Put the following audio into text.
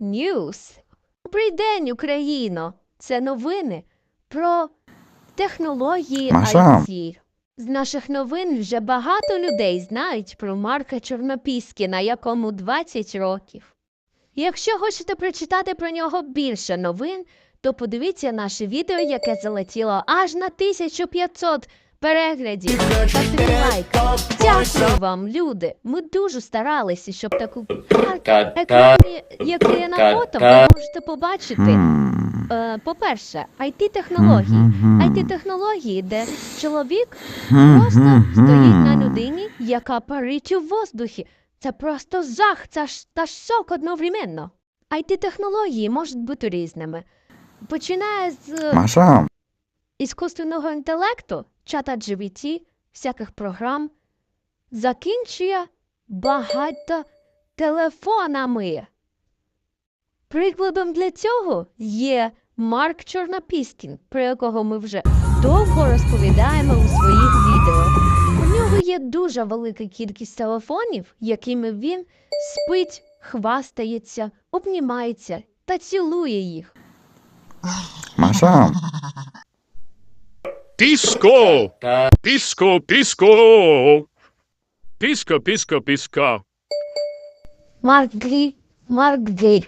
News. Добрий день, Україно! Це новини про технології Маша. IT. З наших новин вже багато людей знають про Марка Чорнопіскіна, якому 20 років. Якщо хочете прочитати про нього більше новин, то подивіться наше відео, яке залетіло аж на 1500 переглядів. Ставте лайк. Дякую вам, люди. Ми дуже старалися, щоб таку екрані, як є на фото, ви можете побачити. По-перше, IT-технології. Мгм. IT-технології, де чоловік просто стоїть на людині, яка парить у воздухі. Це просто жах це ж, та шок одновременно. IT-технології можуть бути різними. Починає з Маша, іскусственного інтелекту, чата GBT, всяких програм, закінчує багато телефонами. Прикладом для цього є Марк Чорнопіскін, про якого ми вже довго розповідаємо у своїх відео. У нього є дуже велика кількість телефонів, якими він спить, хвастається, обнімається та цілує їх. Маша, Pisco! Pisco, pisco! Pisco, pisco, pisco! Mark D.